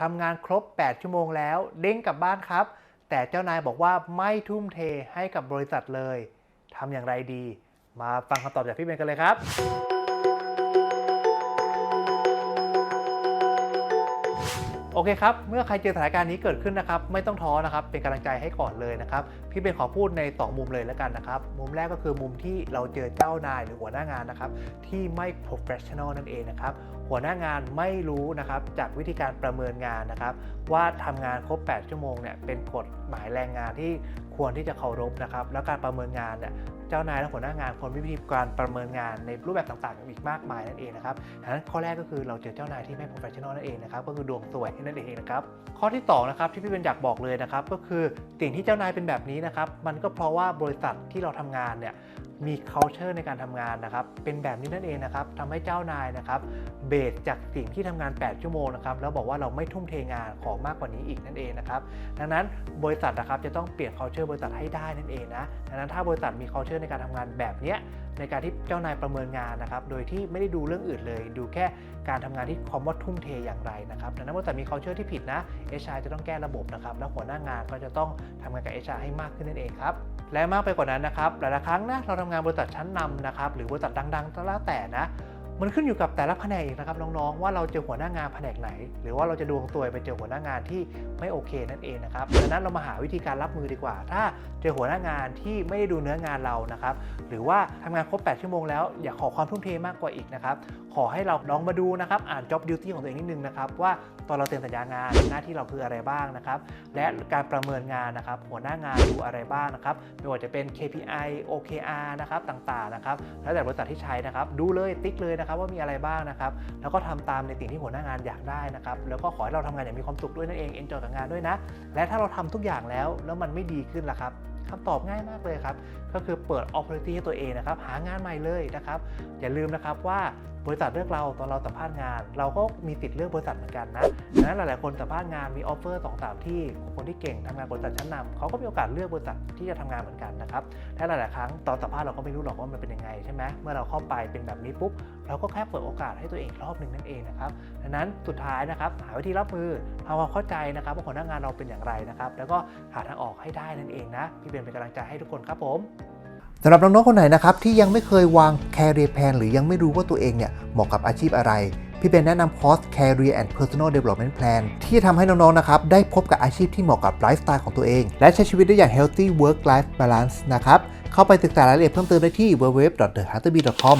ทำงานครบ 8 ชั่วโมงแล้ว เด้งกลับบ้านครับ แต่เจ้านายบอกว่าไม่ทุ่มเทให้กับบริษัทเลยทำอย่างไรดี มาฟังคำตอบจากพี่เบนกันเลยครับ โอเคครับ เมื่อใครเจอสถานการณ์นี้เกิดขึ้นนะครับ ไม่ต้องท้อนะครับ เป็นกำลังใจให้ก่อนเลยนะครับ พี่เป็นขอพูดใน 2 มุมเลยแล้วกันนะครับ มุมแรกก็คือมุมที่เราเจอเจ้านายหรือหัวหน้างานนะครับ ที่ไม่ professional นั่นเองนะครับ หัวหน้างานไม่รู้นะครับจากวิธีการประเมินงานนะครับ ว่าทำงานครบ 8 ชั่วโมงเนี่ยเป็นกฎหมายแรงงานที่ควรที่จะเคารพนะครับ แล้วการประเมินงานเนี่ยเจ้านายและหัวหน้างานควรมีวิธีการประเมินงานในรูปแบบต่างๆ อีกมากมายนั่นเองนะครับดังนั้นข้อแรกก็คือเราเจอเจ้านายที่ไม่ professional นั่นเองนะครับ ก็คือดวงสวยนั่นเองนะครับ ข้อที่2นะครับที่พี่เป็นอยากบอกเลยนะครับ ก็คือสิ่งที่เจ้านายเป็นแบบนี้นะครับ มันก็เพราะว่าบริษัทที่เราทำงานเนี่ยมี culture ในการทำงานนะครับ เป็นแบบนี้นั่นเองนะครับทำให้เจ้านายนะครับ เบสจากสิ่งที่ทำงาน 8 ชั่วโมงนะครับ แล้วบอกว่าเราไม่ทุ่มเทงานขอมากกว่านี้อีกนั่นเองนะครับ ดังนั้นบริษัทนะครับจะต้องเปลี่ยน culture บริษัทให้ได้นั่นเองนะ ดังนั้นถ้าบริษัทมี culture ในการทำงานแบบเนี้ยในการที่เจ้านายประเมินงานนะครับ โดยที่ไม่ได้ดูเรื่องอื่นเลย ดูแค่การทำงานที่คำว่าทุ่มเทอย่างไรนะครับ ดังนั้นบริษัทมี culture ที่ผิดนะ HR จะต้องแก้ระบบนะครับ แล้วหัวหน้างานก็จะต้องทำงานกับ HR ให้มากขึ้นนั่นเองครับ และมากไปกว่านั้นนะครับ หลายๆครั้งนะเราทำงานบริษัทชั้นนำนะครับหรือบริษัทดังๆก็แล้วแต่นะ มันขึ้นอยู่กับแต่ละแผนกอีกนะครับน้องๆว่าเราเจอหัวหน้างานแผนกไหน หรือว่าเราจะดวงตัวไปเจอหัวหน้างานที่ไม่โอเคนั่นเองนะครับดังนั้นเรามาหาวิธีการรับมือดีกว่า ถ้าเจอหัวหน้างานที่ไม่ได้ดูเนื้องานเรานะครับหรือว่าทำงานครบ 8 ชั่วโมงแล้วอยากขอความทุ่มเทมากกว่าอีกนะครับขอให้เราลองมาดูนะครับอ่าน job duty ของตัวเองนิดนึงนะครับว่าตอนเราเซ็นสัญญางานหน้าที่เราคืออะไรบ้างนะครับและการประเมินงานนะครับหัวหน้างานดูอะไรบ้างนะครับไม่ว่าจะเป็น KPI OKR นะครับต่างๆนะครับแล้วแต่บริษัทที่ใช้นะครับดูเลยติ๊กเลยนะครับว่ามีอะไรบ้างนะครับ แล้วก็ทำตามในสิ่งที่หัวหน้างานอยากได้นะครับ แล้วก็ขอให้เราทำงานอย่างมีความสุขด้วยนั่นเองเอนจอยกับงานด้วยนะ และถ้าเราทำทุกอย่างแล้วแล้วมันไม่ดีขึ้นล่ะครับคำตอบง่ายมากเลยครับ ก็คือเปิด opportunity ให้ตัวเองนะครับ หางานใหม่เลยนะครับ อย่าลืมนะครับว่า บริษัทเลือกเราตอนเราสัมภาษณ์งาน เราก็มีติดเลือกบริษัทเหมือนกันนะดังนั้นหลาย ๆ คนสัมภาษณ์งานมีออฟเฟอร์สองสามที่คนที่เก่งทำงานบริษัทชั้นนำเขาก็มีโอกาสเลือกบริษัทที่จะทำงานเหมือนกันนะครับและหลาย ๆ ครั้งตอนสัมภาษณ์เราก็ไม่รู้หรอกว่ามันเป็นยังไงใช่ไหมเมื่อเราเข้าไปเป็นแบบนี้ปุ๊บเราก็แค่เปิดโอกาสให้ตัวเองรอบหนึ่งนั่นเองนะครับดังนั้นสุดท้ายนะครับหาวิธีรับมือทำความเข้าใจนะครับว่าหัวหน้างานเราเป็นอย่างไรนะครับแล้วก็หาทางออกให้ได้นั่นเองนะพี่เบนเป็นกำลังใจให้ทุกคนครับผม สำหรับน้องๆคนไหนนะครับที่ยังไม่เคยวาง career plan หรือยังไม่รู้ว่าตัวเองเนี่ยเหมาะกับอาชีพอะไร พี่เป็นแนะนำคอร์ส career and personal development plan ที่ทำให้น้องๆนะครับได้พบกับอาชีพที่เหมาะกับไลฟ์สไตล์ของตัวเอง และใช้ชีวิตได้อย่าง healthy work life balance นะครับเข้าไปศึกษารายละเอียดเพิ่มเติมได้ที่ www.thehatterbee.com